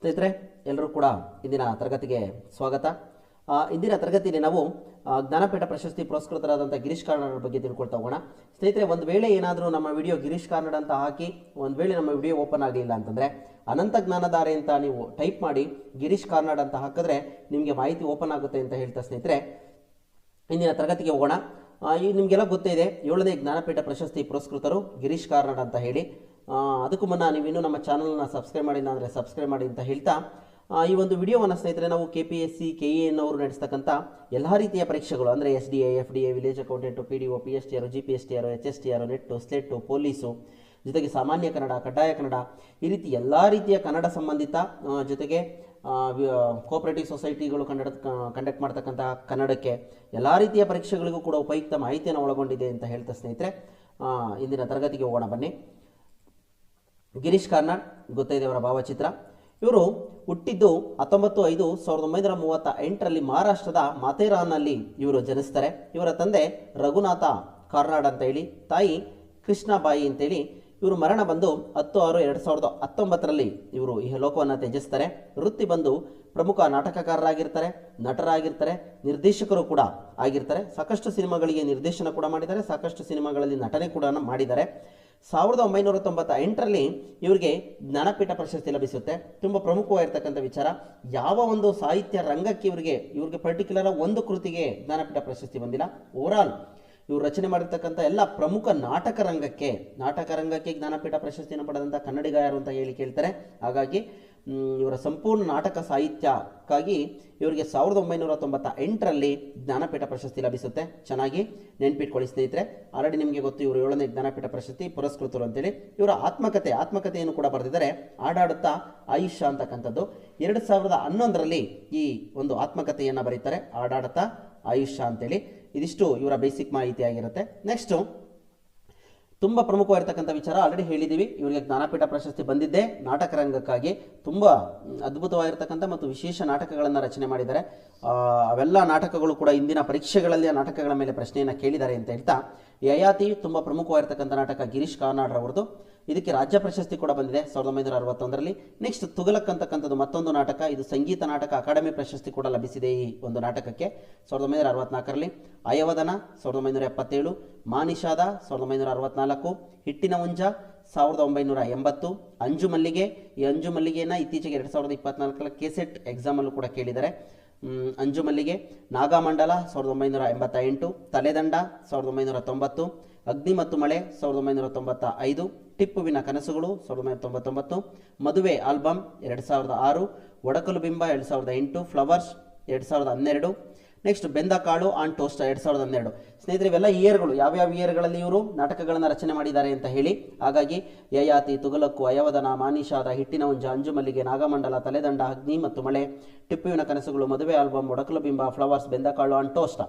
ಸ್ನೇಹಿತರೆ ಎಲ್ಲರೂ ಕೂಡ ಇಂದಿನ ತರಗತಿಗೆ ಸ್ವಾಗತ. ಇಂದಿನ ತರಗತಿಯಲ್ಲಿ ನಾವು ಜ್ಞಾನಪೀಠ ಪ್ರಶಸ್ತಿ ಪುರಸ್ಕೃತರಾದಂಥ ಗಿರೀಶ್ ಕಾರ್ನಾಡ್ ಬಗ್ಗೆ ತಿಳ್ಕೊಳ್ತಾ ಹೋಗೋಣ. ಸ್ನೇಹಿತರೆ, ಒಂದು ವೇಳೆ ಏನಾದರೂ ನಮ್ಮ ವಿಡಿಯೋ ಗಿರೀಶ್ ಕಾರ್ನಾಡ್ ಅಂತ ಹಾಕಿ, ಒಂದು ವೇಳೆ ನಮ್ಮ ವಿಡಿಯೋ ಓಪನ್ ಆಗಲಿಲ್ಲ ಅಂತಂದರೆ, ಅನಂತ ಜ್ಞಾನಧಾರೆ ಅಂತ ನೀವು ಟೈಪ್ ಮಾಡಿ ಗಿರೀಶ್ ಕಾರ್ನಾಡ್ ಅಂತ ಹಾಕಿದ್ರೆ ನಿಮಗೆ ಮಾಹಿತಿ ಓಪನ್ ಆಗುತ್ತೆ ಅಂತ ಹೇಳ್ತಾ ಸ್ನೇಹಿತರೆ, ಇಂದಿನ ತರಗತಿಗೆ ಹೋಗೋಣ. ಈ ನಿಮಗೆಲ್ಲ ಗೊತ್ತೇ ಇದೆ, ಏಳನೇ ಜ್ಞಾನಪೀಠ ಪ್ರಶಸ್ತಿ ಪುರಸ್ಕೃತರು ಗಿರೀಶ್ ಕಾರ್ನಾಡ್ ಅಂತ ಹೇಳಿ. ಅದಕ್ಕೂ ಮುನ್ನ ನೀವಿನ್ನೂ ನಮ್ಮ ಚಾನಲ್ನ ಸಬ್ಸ್ಕ್ರೈಬ್ ಮಾಡಿಲ್ಲ ಅಂದರೆ ಸಬ್ಸ್ಕ್ರೈಬ್ ಮಾಡಿ ಅಂತ ಹೇಳ್ತಾ ಈ ಒಂದು ವಿಡಿಯೋವನ್ನು ಸ್ನೇಹಿತರೆ ನಾವು K P S C K A N ಅವರು ನಡೆಸ್ತಕ್ಕಂಥ ಎಲ್ಲ ರೀತಿಯ ಪರೀಕ್ಷೆಗಳು ಅಂದರೆ S D A F D A village accountant P D O P S T R G P S T R H S T R net SLET police ಜೊತೆಗೆ ಸಾಮಾನ್ಯ ಕನ್ನಡ, ಕಡ್ಡಾಯ ಕನ್ನಡ, ಈ ರೀತಿ ಎಲ್ಲ ರೀತಿಯ ಕನ್ನಡ ಸಂಬಂಧಿತ ಜೊತೆಗೆ ಕೋಆಪರೇಟಿವ್ ಸೊಸೈಟಿಗಳು ಕನ್ನಡ ಕಂಡಕ್ಟ್ ಮಾಡ್ತಕ್ಕಂಥ ಕನ್ನಡಕ್ಕೆ ಎಲ್ಲ ರೀತಿಯ ಪರೀಕ್ಷೆಗಳಿಗೂ ಕೂಡ ಉಪಯುಕ್ತ ಮಾಹಿತಿಯನ್ನು ಒಳಗೊಂಡಿದೆ ಅಂತ ಹೇಳ್ತಾ ಸ್ನೇಹಿತರೆ. ಇಂದಿನ ತರಗತಿಗೆ ಹೋಗೋಣ ಬನ್ನಿ. ಗಿರೀಶ್ ಕಾರ್ನಾಡ್ ಗೊತ್ತಿದೆ ಅವರ ಭಾವಚಿತ್ರ. ಇವರು ಹುಟ್ಟಿದ್ದು ಹತ್ತೊಂಬತ್ತು ಐದು ಸಾವಿರದ ಒಂಬೈನೂರ ಮೂವತ್ತ ಎಂಟರಲ್ಲಿ ಮಹಾರಾಷ್ಟ್ರದ ಮಾಥೇರಾನ್ನಲ್ಲಿ ಇವರು ಜನಿಸ್ತಾರೆ. ಇವರ ತಂದೆ ರಘುನಾಥ ಕಾರ್ನಾಡ್ ಅಂತ ಹೇಳಿ, ತಾಯಿ ಕೃಷ್ಣಬಾಯಿ ಅಂತೇಳಿ ಇವರು ಮರಣ ಬಂದು ಹತ್ತು ಆರು ಎರಡು ಸಾವಿರದ ಹತ್ತೊಂಬತ್ತರಲ್ಲಿ ಇವರು ಈ ಲೋಕವನ್ನು ತ್ಯಜಿಸ್ತಾರೆ. ವೃತ್ತಿ ಬಂದು ಪ್ರಮುಖ ನಾಟಕಕಾರರಾಗಿರ್ತಾರೆ, ನಟರಾಗಿರ್ತಾರೆ, ನಿರ್ದೇಶಕರು ಕೂಡ ಆಗಿರ್ತಾರೆ. ಸಾಕಷ್ಟು ಸಿನಿಮಾಗಳಿಗೆ ನಿರ್ದೇಶನ ಕೂಡ ಮಾಡಿದ್ದಾರೆ, ಸಾಕಷ್ಟು ಸಿನಿಮಾಗಳಲ್ಲಿ ನಟನೆ ಕೂಡ ಮಾಡಿದ್ದಾರೆ. ಸಾವಿರದ ಒಂಬೈನೂರ ತೊಂಬತ್ತ ಎಂಟರಲ್ಲಿ ಇವರಿಗೆ ಜ್ಞಾನಪೀಠ ಪ್ರಶಸ್ತಿ ಲಭಿಸುತ್ತೆ. ತುಂಬ ಪ್ರಮುಖವಾಗಿರ್ತಕ್ಕಂಥ ವಿಚಾರ, ಯಾವ ಒಂದು ಸಾಹಿತ್ಯ ರಂಗಕ್ಕೆ ಇವರಿಗೆ ಇವರಿಗೆ ಪರ್ಟಿಕ್ಯುಲರ್ ಒಂದು ಕೃತಿಗೆ ಜ್ಞಾನಪೀಠ ಪ್ರಶಸ್ತಿ ಬಂದಿಲ್ಲ. ಓವರಾಲ್ ಇವರು ರಚನೆ ಮಾಡಿರ್ತಕ್ಕಂಥ ಎಲ್ಲ ಪ್ರಮುಖ ನಾಟಕ ರಂಗಕ್ಕೆ ನಾಟಕ ರಂಗಕ್ಕೆ ಜ್ಞಾನಪೀಠ ಪ್ರಶಸ್ತಿಯನ್ನು ಪಡೆದಂಥ ಕನ್ನಡಿಗ ಯಾರು ಅಂತ ಹೇಳಿ ಕೇಳ್ತಾರೆ. ಹಾಗಾಗಿ ಇವರ ಸಂಪೂರ್ಣ ನಾಟಕ ಸಾಹಿತ್ಯಕ್ಕಾಗಿ ಇವರಿಗೆ ಸಾವಿರದ ಒಂಬೈನೂರ ತೊಂಬತ್ತ ಎಂಟರಲ್ಲಿ ಜ್ಞಾನಪೀಠ ಪ್ರಶಸ್ತಿ ಲಭಿಸುತ್ತೆ. ಚೆನ್ನಾಗಿ ನೆನ್ಪಿಟ್ಕೊಳ್ಳಿ ಸ್ನೇಹಿತರೆ. ಆಲ್ರೆಡಿ ನಿಮಗೆ ಗೊತ್ತು, ಇವರು ಏಳನೇ ಜ್ಞಾನಪೀಠ ಪ್ರಶಸ್ತಿ ಪುರಸ್ಕೃತರು ಅಂತೇಳಿ. ಇವರ ಆತ್ಮಕಥೆ ಆತ್ಮಕಥೆಯನ್ನು ಕೂಡ ಬರೆದಿದ್ದಾರೆ. ಆಡಾಡುತ್ತಾ ಆಯುಷ್ಯ ಅಂತಕ್ಕಂಥದ್ದು. ಎರಡು ಸಾವಿರದ ಹನ್ನೊಂದರಲ್ಲಿ ಈ ಒಂದು ಆತ್ಮಕಥೆಯನ್ನು ಬರೀತಾರೆ. ಆಡಾಡುತ್ತಾ ಆಯುಷ್ಯ ಅಂತೇಳಿ. ಇದಿಷ್ಟು ಇವರ ಬೇಸಿಕ್ ಮಾಹಿತಿ ಆಗಿರುತ್ತೆ. ನೆಕ್ಸ್ಟು ತುಂಬ ಪ್ರಮುಖವಾಗಿರ್ತಕ್ಕಂಥ ವಿಚಾರ ಆಲ್ರೆಡಿ ಹೇಳಿದ್ದೀವಿ. ಇವರಿಗೆ ಜ್ಞಾನಪೀಠ ಪ್ರಶಸ್ತಿ ಬಂದಿದ್ದೆ ನಾಟಕ ರಂಗಕ್ಕಾಗಿ ತುಂಬ ಅದ್ಭುತವಾಗಿರ್ತಕ್ಕಂಥ ಮತ್ತು ವಿಶೇಷ ನಾಟಕಗಳನ್ನು ರಚನೆ ಮಾಡಿದ್ದಾರೆ. ಅವೆಲ್ಲ ನಾಟಕಗಳು ಕೂಡ ಇಂದಿನ ಪರೀಕ್ಷೆಗಳಲ್ಲಿ ಆ ನಾಟಕಗಳ ಮೇಲೆ ಪ್ರಶ್ನೆಯನ್ನು ಕೇಳಿದ್ದಾರೆ ಅಂತ ಹೇಳ್ತಾ, ಯಯಾತಿ ತುಂಬ ಪ್ರಮುಖವಾಗಿರ್ತಕ್ಕಂಥ ನಾಟಕ ಗಿರೀಶ್ ಕಾರ್ನಾಡ್ ಅವರದು ಇದಕ್ಕೆ ರಾಜ್ಯ ಪ್ರಶಸ್ತಿ ಕೂಡ ಬಂದಿದೆ. ಸಾವಿರದ ಒಂಬೈನೂರ ಅರವತ್ತೊಂದರಲ್ಲಿ ನೆಕ್ಸ್ಟ್ ತುಗಲಕ್ ಅಂತಕ್ಕಂಥದ್ದು ಮತ್ತೊಂದು ನಾಟಕ, ಇದು ಸಂಗೀತ ನಾಟಕ ಅಕಾಡೆಮಿ ಪ್ರಶಸ್ತಿ ಕೂಡ ಲಭಿಸಿದೆ ಈ ಒಂದು ನಾಟಕಕ್ಕೆ. ಸಾವಿರದ ಒಂಬೈನೂರ ಅರವತ್ನಾಲ್ಕರಲ್ಲಿ ಅಯವದನ ಸಾವಿರದ ಒಂಬೈನೂರ ಎಪ್ಪತ್ತೇಳು, ಮಾನಿಷಾದ, ಸಾವಿರದ ಒಂಬೈನೂರ ಅರವತ್ನಾಲ್ಕು, ಹಿಟ್ಟಿನ ಉಂಜ ಸಾವಿರದ ಒಂಬೈನೂರ ಎಂಬತ್ತು, ಅಂಜು ಮಲ್ಲಿಗೆ. ಈ ಅಂಜು ಮಲ್ಲಿಗೆಯನ್ನು ಇತ್ತೀಚೆಗೆ ಎರಡು ಸಾವಿರದ ಇಪ್ಪತ್ನಾಲ್ಕರ ಕೆಸೆಟ್ ಎಕ್ಸಾಮಲ್ಲೂ ಕೂಡ ಕೇಳಿದ್ದಾರೆ. ಅಂಜು ಮಲ್ಲಿಗೆ, ನಾಗಮಂಡಲ, ಸಾವಿರದ ಒಂಬೈನೂರ ಎಂಬತ್ತ ಎಂಟು ತಲೆದಂಡ, ಸಾವಿರದ ಒಂಬೈನೂರ ತೊಂಬತ್ತು, ಅಗ್ನಿ ಮತ್ತು ಮಳೆ, ಸಾವಿರದ ಒಂಬೈನೂರ ತೊಂಬತ್ತ ಐದು ಟಿಪ್ಪುವಿನ ಕನಸುಗಳು ಸಾವಿರದ ಒಂಬೈನೂರ ತೊಂಬತ್ತೊಂಬತ್ತು, ಮದುವೆ ಆಲ್ಬಮ್ ಎರಡು ಸಾವಿರದ ಆರು, ಒಡಕಲು ಬಿಂಬ ಎರಡು ಸಾವಿರದ ಎಂಟು, ಫ್ಲವರ್ಸ್ ಎರಡು ಸಾವಿರದ ಹನ್ನೆರಡು, ನೆಕ್ಸ್ಟ್ ಬೆಂದ ಕಾಳು, ಆನ್ ಟೋಸ್ಟ್ ಎರಡು ಸಾವಿರದ ಹನ್ನೆರಡು. ಸ್ನೇಹಿತರೆ, ಇವೆಲ್ಲ ಇಯರ್ಗಳು. ಯಾವ್ಯಾವ ಇಯರ್ಗಳಲ್ಲಿ ಇವರು ನಾಟಕಗಳನ್ನು ರಚನೆ ಮಾಡಿದ್ದಾರೆ ಅಂತ ಹೇಳಿ, ಹಾಗಾಗಿ ಯಯಾತಿ, ತುಗಲಕ್ಕು ಅಯವದನ ಮಾನಿಷಾದ ಹಿಟ್ಟಿನ ಹುಂಜ ಅಂಜುಮಲ್ಲಿಗೆ ನಾಗಮಂಡಲ, ತಲೆದಂಡ, ಅಗ್ನಿ ಮತ್ತು ಮಳೆ, ಟಿಪ್ಪುವಿನ ಕನಸುಗಳು, ಮದುವೆ album ಒಡಕಲು Bimba, flowers ಬೆಂದಕಾಳು on toast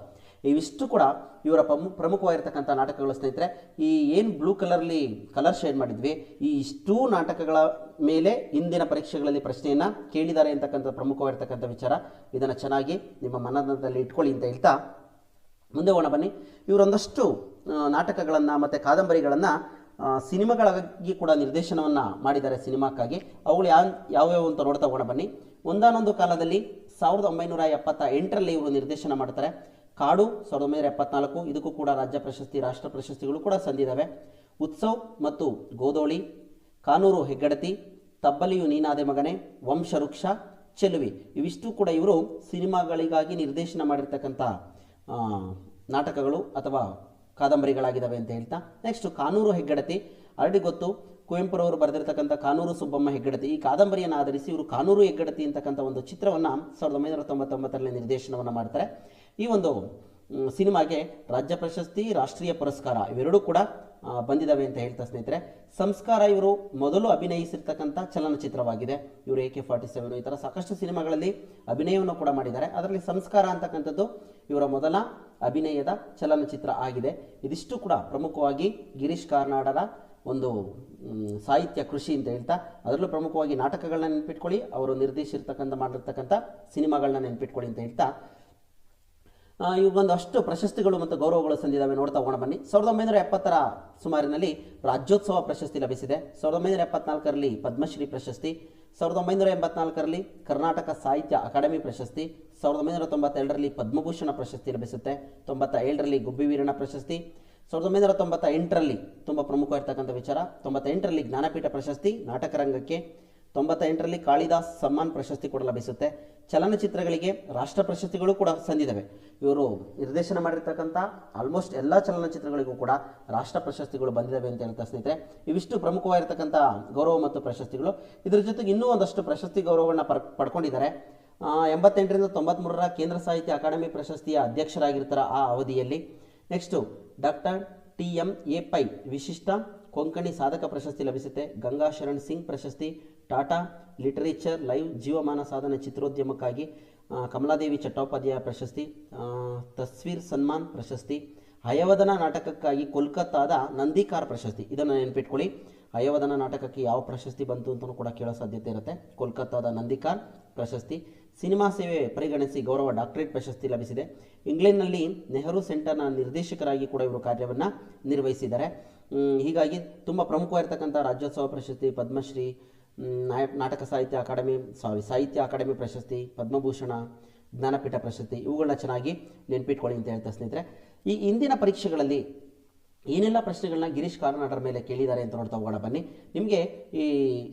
ಇವಿಷ್ಟು ಕೂಡ ಇವರ ಪ್ರಮು, ಪ್ರಮುಖವಾಗಿರ್ತಕ್ಕಂಥ ನಾಟಕಗಳು ಸ್ನೇಹಿತರೆ. ಈ ಏನು ಬ್ಲೂ ಕಲರ್ಲಿ ಕಲರ್ ಶೇಡ್ ಮಾಡಿದ್ವಿ, ಈ ಇಷ್ಟೂ ನಾಟಕಗಳ ಮೇಲೆ ಇಂದಿನ ಪರೀಕ್ಷೆಗಳಲ್ಲಿ ಪ್ರಶ್ನೆಯನ್ನು ಕೇಳಿದ್ದಾರೆ ಅಂತಕ್ಕಂಥ ಪ್ರಮುಖವಾಗಿರ್ತಕ್ಕಂಥ ವಿಚಾರ. ಇದನ್ನು ಚೆನ್ನಾಗಿ ನಿಮ್ಮ ಮನದಲ್ಲಿ ಇಟ್ಕೊಳ್ಳಿ ಅಂತ ಹೇಳ್ತಾ ಮುಂದೆ ಹೋಗೋಣ ಬನ್ನಿ. ಇವರೊಂದಷ್ಟು ನಾಟಕಗಳನ್ನು ಮತ್ತು ಕಾದಂಬರಿಗಳನ್ನು ಸಿನಿಮಾಗಳಾಗಿ ಕೂಡ ನಿರ್ದೇಶನವನ್ನು ಮಾಡಿದ್ದಾರೆ ಸಿನಿಮಾಕ್ಕಾಗಿ. ಅವುಗಳು ಯಾವ, ಯಾವ್ಯಾವು ಅಂತ ನೋಡ್ತಾ ಹೋಗೋಣ ಬನ್ನಿ. ಒಂದಾನೊಂದು ಕಾಲದಲ್ಲಿ ಸಾವಿರದ ಒಂಬೈನೂರ ಎಪ್ಪತ್ತ ಎಂಟರಲ್ಲಿ ಇವರು ನಿರ್ದೇಶನ ಮಾಡ್ತಾರೆ. ಕಾಡು ಸಾವಿರದ ಒಂಬೈನೂರ ಎಪ್ಪತ್ನಾಲ್ಕು, ಇದಕ್ಕೂ ಕೂಡ ರಾಜ್ಯ ಪ್ರಶಸ್ತಿ, ರಾಷ್ಟ್ರ ಪ್ರಶಸ್ತಿಗಳು ಕೂಡ ಸಂದಿದ್ದಾವೆ. ಉತ್ಸವ್ ಮತ್ತು ಗೋದೋಳಿ, ಕಾನೂರು ಹೆಗ್ಗಡತಿ, ತಬ್ಬಲಿಯು ನೀನಾದೆ ಮಗನೆ, ವಂಶವೃಕ್ಷ, ಚೆಲುವಿ. ಇವಿಷ್ಟು ಕೂಡ ಇವರು ಸಿನಿಮಾಗಳಿಗಾಗಿ ನಿರ್ದೇಶನ ಮಾಡಿರ್ತಕ್ಕಂಥ ನಾಟಕಗಳು ಅಥವಾ ಕಾದಂಬರಿಗಳಾಗಿದ್ದಾವೆ ಅಂತ ಹೇಳ್ತಾ. ನೆಕ್ಸ್ಟ್ ಕಾನೂರು ಹೆಗ್ಗಡತಿ. ಆಲ್ರೆಡಿ ಗೊತ್ತು, ಕುವೆಂಪುರವರು ಬರೆದಿರ್ತಕ್ಕಂಥ ಕಾನೂರು ಸುಬ್ಬಮ್ಮ ಹೆಗ್ಗಡತಿ. ಈ ಕಾದಂಬರಿಯನ್ನು ಆಧರಿಸಿ ಇವರು ಕಾನೂರು ಹೆಗ್ಗಡತಿ ಅಂತಕ್ಕಂಥ ಒಂದು ಚಿತ್ರವನ್ನು ಸಾವಿರದ ಒಂಬೈನೂರ ತೊಂಬತ್ತೊಂಬತ್ತರಲ್ಲಿ ನಿರ್ದೇಶನವನ್ನು ಮಾಡ್ತಾರೆ. ಈ ಒಂದು ಸಿನಿಮಾಗೆ ರಾಜ್ಯ ಪ್ರಶಸ್ತಿ, ರಾಷ್ಟ್ರೀಯ ಪುರಸ್ಕಾರ ಇವೆರಡೂ ಕೂಡ ಬಂದಿದ್ದಾವೆ ಅಂತ ಹೇಳ್ತಾ ಸ್ನೇಹಿತರೆ. ಸಂಸ್ಕಾರ ಇವರು ಮೊದಲು ಅಭಿನಯಿಸಿರ್ತಕ್ಕಂಥ ಚಲನಚಿತ್ರವಾಗಿದೆ. ಇವರು ಎ ಕೆ ಫಾರ್ಟಿ ಸೆವೆನ್ ಈ ಥರ ಸಾಕಷ್ಟು ಸಿನಿಮಾಗಳಲ್ಲಿ ಅಭಿನಯವನ್ನು ಕೂಡ ಮಾಡಿದ್ದಾರೆ. ಅದರಲ್ಲಿ ಸಂಸ್ಕಾರ ಅಂತಕ್ಕಂಥದ್ದು ಇವರ ಮೊದಲ ಅಭಿನಯದ ಚಲನಚಿತ್ರ ಆಗಿದೆ. ಇದಿಷ್ಟು ಕೂಡ ಪ್ರಮುಖವಾಗಿ ಗಿರೀಶ್ ಕಾರ್ನಾಡರ ಒಂದು ಸಾಹಿತ್ಯ ಕೃಷಿ ಅಂತ ಹೇಳ್ತಾ, ಅದರಲ್ಲೂ ಪ್ರಮುಖವಾಗಿ ನಾಟಕಗಳನ್ನ ನೆನ್ಪಿಟ್ಕೊಳ್ಳಿ, ಅವರು ನಿರ್ದೇಶಿರ್ತಕ್ಕಂಥ ಮಾಡಿರ್ತಕ್ಕಂಥ ಸಿನಿಮಾಗಳನ್ನ ನೆನ್ಪಿಟ್ಕೊಳ್ಳಿ ಅಂತ ಹೇಳ್ತಾ ಆ, ಇವ್ರಿಗೊಂದು ಅಷ್ಟು ಪ್ರಶಸ್ತಿಗಳು ಮತ್ತು ಗೌರವಗಳು ಸಂದಿದ್ದಾವೆ. ನೋಡ್ತಾ ಹೋಗೋಣ ಬನ್ನಿ. ಸಾವಿರದ ಒಂಬೈನೂರ ಎಪ್ಪತ್ತರ ಸುಮಾರಿನಲ್ಲಿ ರಾಜ್ಯೋತ್ಸವ ಪ್ರಶಸ್ತಿ ಲಭಿಸಿದೆ. ಸಾವಿರದ ಒಂಬೈನೂರ ಎಪ್ಪತ್ನಾಲ್ಕರಲ್ಲಿ ಪದ್ಮಶ್ರೀ ಪ್ರಶಸ್ತಿ. ಸಾವಿರದ ಒಂಬೈನೂರ ಎಂಬತ್ನಾಲ್ಕರಲ್ಲಿ ಕರ್ನಾಟಕ ಸಾಹಿತ್ಯ ಅಕಾಡೆಮಿ ಪ್ರಶಸ್ತಿ. ಸಾವಿರದ ಒಂಬೈನೂರ ತೊಂಬತ್ತೆರಡರಲ್ಲಿ ಪದ್ಮಭೂಷಣ ಪ್ರಶಸ್ತಿ ಲಭಿಸುತ್ತೆ. ತೊಂಬತ್ತ ಏಳರಲ್ಲಿ ಗುಬ್ಬಿ ವೀರಣ್ಣ ಪ್ರಶಸ್ತಿ. ಸಾವಿರದ ಒಂಬೈನೂರ ತೊಂಬತ್ತ ಎಂಟರಲ್ಲಿ ತುಂಬ ಪ್ರಮುಖವಾಗಿರ್ತಕ್ಕಂಥ ವಿಚಾರ. ತೊಂಬತ್ತೆಂಟರಲ್ಲಿ ಜ್ಞಾನಪೀಠ ಪ್ರಶಸ್ತಿ ನಾಟಕ ರಂಗಕ್ಕೆ. ತೊಂಬತ್ತೆಂಟರಲ್ಲಿ ಕಾಳಿದಾಸ್ ಸಮ್ಮಾನ್ ಪ್ರಶಸ್ತಿ ಕೂಡ ಲಭಿಸುತ್ತೆ. ಚಲನಚಿತ್ರಗಳಿಗೆ ರಾಷ್ಟ್ರ ಪ್ರಶಸ್ತಿಗಳು ಕೂಡ ಸಂದಿದ್ದಾವೆ. ಇವರು ನಿರ್ದೇಶನ ಮಾಡಿರ್ತಕ್ಕಂಥ ಆಲ್ಮೋಸ್ಟ್ ಎಲ್ಲ ಚಲನಚಿತ್ರಗಳಿಗೂ ಕೂಡ ರಾಷ್ಟ್ರ ಪ್ರಶಸ್ತಿಗಳು ಬಂದಿದ್ದಾವೆ ಅಂತ ಹೇಳ್ತಾ ಸ್ನೇಹಿತರೆ. ಇವಿಷ್ಟು ಪ್ರಮುಖವಾಗಿರ್ತಕ್ಕಂಥ ಗೌರವ ಮತ್ತು ಪ್ರಶಸ್ತಿಗಳು. ಇದರ ಜೊತೆಗೆ ಇನ್ನೂ ಒಂದಷ್ಟು ಪ್ರಶಸ್ತಿ ಗೌರವಗಳನ್ನ ಪರ್, ಪಡ್ಕೊಂಡಿದ್ದಾರೆ. ಎಂಬತ್ತೆಂಟರಿಂದ ತೊಂಬತ್ತ್ಮೂರರ ಕೇಂದ್ರ ಸಾಹಿತ್ಯ ಅಕಾಡೆಮಿ ಪ್ರಶಸ್ತಿಯ ಅಧ್ಯಕ್ಷರಾಗಿರ್ತಾರೆ ಆ ಅವಧಿಯಲ್ಲಿ. Next, doctor T M A Pai ವಿಶಿಷ್ಟ ಕೊಂಕಣಿ ಸಾಧಕ ಪ್ರಶಸ್ತಿ ಲಭಿಸುತ್ತೆ. ಗಂಗಾ ಶರಣ್ ಸಿಂಗ್ ಪ್ರಶಸ್ತಿ ಟಾಟಾ ಲಿಟರೇಚರ್ ಲೈವ್ ಜೀವಮಾನ ಸಾಧನೆ ಚಿತ್ರೋದ್ಯಮಕ್ಕಾಗಿ ಕಮಲಾದೇವಿ ಚಟ್ಟೋಪಾಧ್ಯಾಯ ಪ್ರಶಸ್ತಿ ತಸ್ವೀರ್ ಸನ್ಮಾನ್ ಪ್ರಶಸ್ತಿ, ಹಯವದನ ನಾಟಕಕ್ಕಾಗಿ ಕೋಲ್ಕತ್ತಾದ ನಂದಿಕಾರ್ ಪ್ರಶಸ್ತಿ, ಇದನ್ನು ನೆನಪಿಟ್ಕೊಳ್ಳಿ. ಹಯವದನ ನಾಟಕಕ್ಕೆ ಯಾವ ಪ್ರಶಸ್ತಿ ಬಂತು ಅಂತಲೂ ಕೂಡ ಕೇಳೋ ಸಾಧ್ಯತೆ ಇರುತ್ತೆ. ಕೋಲ್ಕತ್ತಾದ ನಂದಿಕಾರ್ ಪ್ರಶಸ್ತಿ, ಸಿನಿಮಾ ಸೇವೆ ಪರಿಗಣಿಸಿ ಗೌರವ ಡಾಕ್ಟರೇಟ್ ಪ್ರಶಸ್ತಿ ಲಭಿಸಿದೆ. ಇಂಗ್ಲೆಂಡ್ನಲ್ಲಿ ನೆಹರು ಸೆಂಟರ್ನ ನಿರ್ದೇಶಕರಾಗಿ ಕೂಡ ಇವರು ಕಾರ್ಯವನ್ನು ನಿರ್ವಹಿಸಿದ್ದಾರೆ. ಹೀಗಾಗಿ ತುಂಬ ಪ್ರಮುಖವಾಗಿರ್ತಕ್ಕಂಥ ರಾಜ್ಯೋತ್ಸವ ಪ್ರಶಸ್ತಿ, ಪದ್ಮಶ್ರೀ ನಾಟಕ ಸಾಹಿತ್ಯ ಅಕಾಡೆಮಿ ಸಾರಿ ಸಾಹಿತ್ಯ ಅಕಾಡೆಮಿ ಪ್ರಶಸ್ತಿ, ಪದ್ಮಭೂಷಣ, ಜ್ಞಾನಪೀಠ ಪ್ರಶಸ್ತಿ ಇವುಗಳನ್ನ ಚೆನ್ನಾಗಿ ನೆನ್ಪಿಟ್ಕೊಳ್ಳಿ ಅಂತ ಹೇಳ್ತಾ ಸ್ನೇಹಿತರೆ. ಈ ಇಂದಿನ ಪರೀಕ್ಷೆಗಳಲ್ಲಿ ಏನೆಲ್ಲ ಪ್ರಶ್ನೆಗಳನ್ನ ಗಿರೀಶ್ ಕಾರ್ನಾಡರ ಮೇಲೆ ಕೇಳಿದ್ದಾರೆ ಅಂತ ನೋಡ್ತಾ ಹೋಗೋಣ, ಬನ್ನಿ. ನಿಮಗೆ ಈ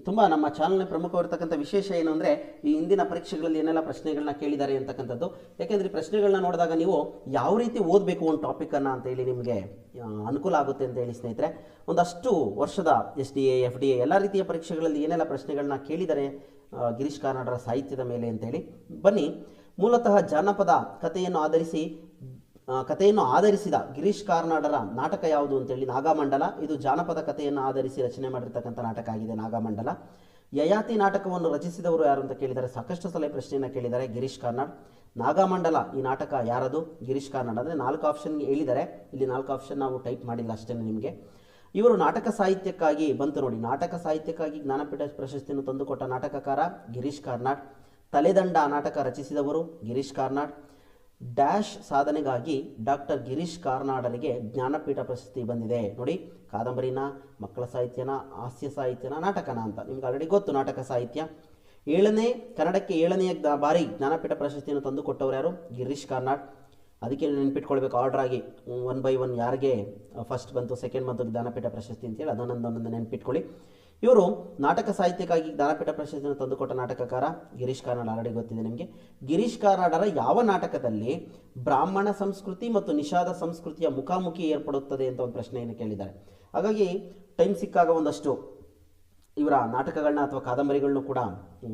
ತುಂಬ ನಮ್ಮ ಚಾನಲ್ನ ಪ್ರಮುಖವಾಗಿರ್ತಕ್ಕಂಥ ವಿಶೇಷ ಏನು ಅಂದರೆ ಈ ಹಿಂದಿನ ಪರೀಕ್ಷೆಗಳಲ್ಲಿ ಏನೆಲ್ಲ ಪ್ರಶ್ನೆಗಳನ್ನ ಕೇಳಿದ್ದಾರೆ ಅಂತಕ್ಕಂಥದ್ದು. ಯಾಕೆಂದರೆ ಈ ಪ್ರಶ್ನೆಗಳನ್ನ ನೋಡಿದಾಗ ನೀವು ಯಾವ ರೀತಿ ಓದಬೇಕು ಒಂದು ಟಾಪಿಕನ್ನು ಅಂತ ಹೇಳಿ ನಿಮಗೆ ಅನುಕೂಲ ಆಗುತ್ತೆ ಅಂತ ಹೇಳಿ ಸ್ನೇಹಿತರೆ, ಒಂದಷ್ಟು ವರ್ಷದ S D A F D A ಎಲ್ಲ ರೀತಿಯ ಪರೀಕ್ಷೆಗಳಲ್ಲಿ ಏನೆಲ್ಲ ಪ್ರಶ್ನೆಗಳನ್ನ ಕೇಳಿದ್ದಾರೆ ಗಿರೀಶ್ ಕಾರ್ನಾಡರ ಸಾಹಿತ್ಯದ ಮೇಲೆ ಅಂತೇಳಿ ಬನ್ನಿ, ಮೂಲತಃ ಜಾನಪದ ಕಥೆಯನ್ನು ಆಧರಿಸಿ ಕಥೆಯನ್ನು ಆಧರಿಸಿದ ಗಿರೀಶ್ ಕಾರ್ನಾಡರ ನಾಟಕ ಯಾವುದು ಅಂತೇಳಿ ನಾಗಮಂಡಲ. ಇದು ಜಾನಪದ ಕಥೆಯನ್ನು ಆಧರಿಸಿ ರಚನೆ ಮಾಡಿರ್ತಕ್ಕಂಥ ನಾಟಕ ಆಗಿದೆ ನಾಗಮಂಡಲ. ಯಯಾತಿ ನಾಟಕವನ್ನು ರಚಿಸಿದವರು ಯಾರು ಅಂತ ಕೇಳಿದರೆ ಸಾಕಷ್ಟು ಸಲ ಪ್ರಶ್ನೆಯನ್ನು ಕೇಳಿದ್ದಾರೆ ಗಿರೀಶ್ ಕಾರ್ನಾಡ್. ನಾಗಮಂಡಲ ಈ ನಾಟಕ ಯಾರದು? ಗಿರೀಶ್ ಕಾರ್ನಾಡ್ ಅಂದರೆ ನಾಲ್ಕು ಆಪ್ಷನ್ ಹೇಳಿದರೆ ಇಲ್ಲಿ ನಾಲ್ಕು ಆಪ್ಷನ್ ನಾವು ಟೈಪ್ ಮಾಡಿಲ್ಲ ಅಷ್ಟೇ ನಿಮಗೆ. ಇವರು ನಾಟಕ ಸಾಹಿತ್ಯಕ್ಕಾಗಿ ಬಂತು ನೋಡಿ. ನಾಟಕ ಸಾಹಿತ್ಯಕ್ಕಾಗಿ ಜ್ಞಾನಪೀಠ ಪ್ರಶಸ್ತಿಯನ್ನು ತಂದುಕೊಟ್ಟ ನಾಟಕಕಾರ ಗಿರೀಶ್ ಕಾರ್ನಾಡ್. ತಲೆದಂಡ ನಾಟಕ ರಚಿಸಿದವರು ಗಿರೀಶ್ ಕಾರ್ನಾಡ್. ಡ್ಯಾಶ್ ಸಾಧನೆಗಾಗಿ ಡಾಕ್ಟರ್ ಗಿರೀಶ್ ಕಾರ್ನಾಡರಿಗೆ ಜ್ಞಾನಪೀಠ ಪ್ರಶಸ್ತಿ ಬಂದಿದೆ. ನೋಡಿ, ಕಾದಂಬರಿನ, ಮಕ್ಕಳ ಸಾಹಿತ್ಯನ, ಹಾಸ್ಯ ಸಾಹಿತ್ಯನ, ನಾಟಕನ ಅಂತ. ನಿಮ್ಗೆ ಆಲ್ರೆಡಿ ಗೊತ್ತು ನಾಟಕ ಸಾಹಿತ್ಯ. ಏಳನೇ, ಕನ್ನಡಕ್ಕೆ ಏಳನೆಯ ಬಾರಿ ಜ್ಞಾನಪೀಠ ಪ್ರಶಸ್ತಿಯನ್ನು ತಂದು ಕೊಟ್ಟವ್ರು ಯಾರು? ಗಿರೀಶ್ ಕಾರ್ನಾಡ್. ಅದಕ್ಕೆ ನೆನ್ಪಿಟ್ಕೊಳ್ಬೇಕು ಆರ್ಡರ್ ಆಗಿ. ಒನ್ ಬೈ ಒನ್ ಯಾರಿಗೆ ಫಸ್ಟ್ ಬಂತು ಸೆಕೆಂಡ್ ಬಂತು ಜ್ಞಾನಪೀಠ ಪ್ರಶಸ್ತಿ ಅಂತೇಳಿ ಅದನ್ನೊಂದು ಒಂದೊಂದು ನೆನ್ಪಿಟ್ಕೊಳ್ಳಿ. ಇವರು ನಾಟಕ ಸಾಹಿತ್ಯಕ್ಕಾಗಿ ಜ್ಞಾನಪೀಠ ಪ್ರಶಸ್ತಿಯನ್ನು ತಂದುಕೊಟ್ಟ ನಾಟಕಕಾರ ಗಿರೀಶ್ ಕಾರ್ನಾಡ್. ಆಲ್ರೆಡಿ ಗೊತ್ತಿದೆ ನಿಮಗೆ. ಗಿರೀಶ್ ಕಾರ್ನಾಡರ ಯಾವ ನಾಟಕದಲ್ಲಿ ಬ್ರಾಹ್ಮಣ ಸಂಸ್ಕೃತಿ ಮತ್ತು ನಿಷಾದ ಸಂಸ್ಕೃತಿಯ ಮುಖಾಮುಖಿ ಏರ್ಪಡುತ್ತದೆ ಅಂತ ಒಂದು ಪ್ರಶ್ನೆಯನ್ನು ಕೇಳಿದ್ದಾರೆ. ಹಾಗಾಗಿ ಟೈಮ್ ಸಿಕ್ಕಾಗ ಒಂದಷ್ಟು ಇವರ ನಾಟಕಗಳನ್ನ ಅಥವಾ ಕಾದಂಬರಿಗಳನ್ನು ಕೂಡ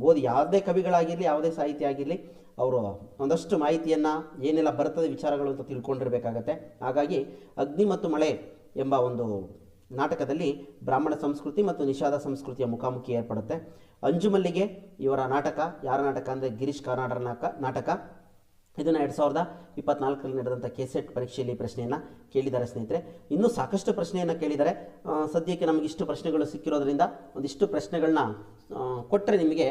ಓದಿ ಯಾವುದೇ ಕವಿಗಳಾಗಿರಲಿ, ಯಾವುದೇ ಸಾಹಿತ್ಯ ಆಗಿರಲಿ, ಅವರು ಒಂದಷ್ಟು ಮಾಹಿತಿಯನ್ನು ಏನೆಲ್ಲ ಬರ್ತದೆ ವಿಚಾರಗಳು ಅಂತ ತಿಳ್ಕೊಂಡಿರಬೇಕಾಗತ್ತೆ. ಹಾಗಾಗಿ ಅಗ್ನಿ ಮತ್ತು ಮಳೆ ಎಂಬ ಒಂದು ನಾಟಕದಲ್ಲಿ ಬ್ರಾಹ್ಮಣ ಸಂಸ್ಕೃತಿ ಮತ್ತು ನಿಷಾದ ಸಂಸ್ಕೃತಿಯ ಮುಖಾಮುಖಿ ಏರ್ಪಡುತ್ತೆ. ಅಂಜುಮಲ್ಲಿಗೆ ಇವರ ನಾಟಕ, ಯಾರ ನಾಟಕ ಅಂದರೆ ಗಿರೀಶ್ ಕಾರ್ನಾಡರ ನಾಟಕ ನಾಟಕ. ಇದನ್ನು ಎರಡು ಸಾವಿರದ ಇಪ್ಪತ್ನಾಲ್ಕರಲ್ಲಿ ನಡೆದಂಥ ಕೆಸೆಟ್ ಪರೀಕ್ಷೆಯಲ್ಲಿ ಪ್ರಶ್ನೆಯನ್ನು ಕೇಳಿದ್ದಾರೆ ಸ್ನೇಹಿತರೆ. ಇನ್ನೂ ಸಾಕಷ್ಟು ಪ್ರಶ್ನೆಯನ್ನು ಕೇಳಿದ್ದಾರೆ. ಸದ್ಯಕ್ಕೆ ನಮಗೆ ಇಷ್ಟು ಪ್ರಶ್ನೆಗಳು ಸಿಕ್ಕಿರೋದ್ರಿಂದ ಒಂದಿಷ್ಟು ಪ್ರಶ್ನೆಗಳನ್ನ ಕೊಟ್ಟರೆ ನಿಮಗೆ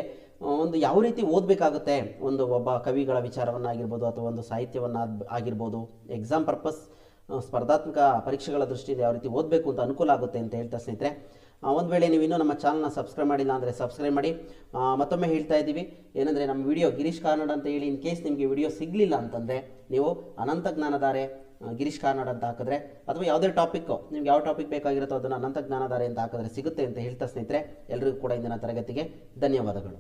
ಒಂದು ಯಾವ ರೀತಿ ಓದಬೇಕಾಗುತ್ತೆ? ಒಂದು ಒಬ್ಬ ಕವಿಗಳ ವಿಚಾರವನ್ನಾಗಿರ್ಬೋದು ಅಥವಾ ಒಂದು ಸಾಹಿತ್ಯವನ್ನು ಆಗಿರ್ಬೋದು. ಎಕ್ಸಾಮ್ ಪರ್ಪಸ್ ಸ್ಪರ್ಧಾತ್ಮಕ ಪರೀಕ್ಷೆಗಳ ದೃಷ್ಟಿಯಿಂದ ಯಾವ ರೀತಿ ಓದಬೇಕು ಅಂತ ಅನುಕೂಲ ಆಗುತ್ತೆ ಅಂತ ಹೇಳ್ತಾ ಸ್ನೇಹಿತರೆ. ಒಂದು ವೇಳೆ ನೀವು ಇನ್ನೂ ನಮ್ಮ ಚಾನಲ್ನ ಸಬ್ಸ್ಕ್ರೈಬ್ ಮಾಡಿಲ್ಲ ಅಂದರೆ ಸಬ್ಸ್ಕ್ರೈಬ್ ಮಾಡಿ. ಮತ್ತೊಮ್ಮೆ ಹೇಳ್ತಾ ಇದ್ದೀವಿ, ಏನಂದರೆ ನಮ್ಮ ವಿಡಿಯೋ ಗಿರೀಶ್ ಕಾರ್ನಾಡ್ ಅಂತ ಹೇಳಿ ಇನ್ ಕೇಸ್ ನಿಮಗೆ ವಿಡಿಯೋ ಸಿಗಲಿಲ್ಲ ಅಂತಂದರೆ ನೀವು ಅನಂತ ಜ್ಞಾನಧಾರೆ ಗಿರೀಶ್ ಕಾರ್ನಾಡ್ ಅಂತ ಹಾಕಿದ್ರೆ ಅಥವಾ ಯಾವುದೇ ಟಾಪಿಕ್ಕು ನಿಮ್ಗೆ ಯಾವ ಟಾಪಿಕ್ ಬೇಕಾಗಿರುತ್ತೋ ಅದನ್ನು ಅನಂತ ಜ್ಞಾನಧಾರೆ ಅಂತ ಹಾಕಿದ್ರೆ ಸಿಗುತ್ತೆ ಅಂತ ಹೇಳ್ತಾ ಸ್ನೇಹಿತರೆ. ಎಲ್ಲರಿಗೂ ಕೂಡ ಇಂದಿನ ತರಗತಿಗೆ ಧನ್ಯವಾದಗಳು.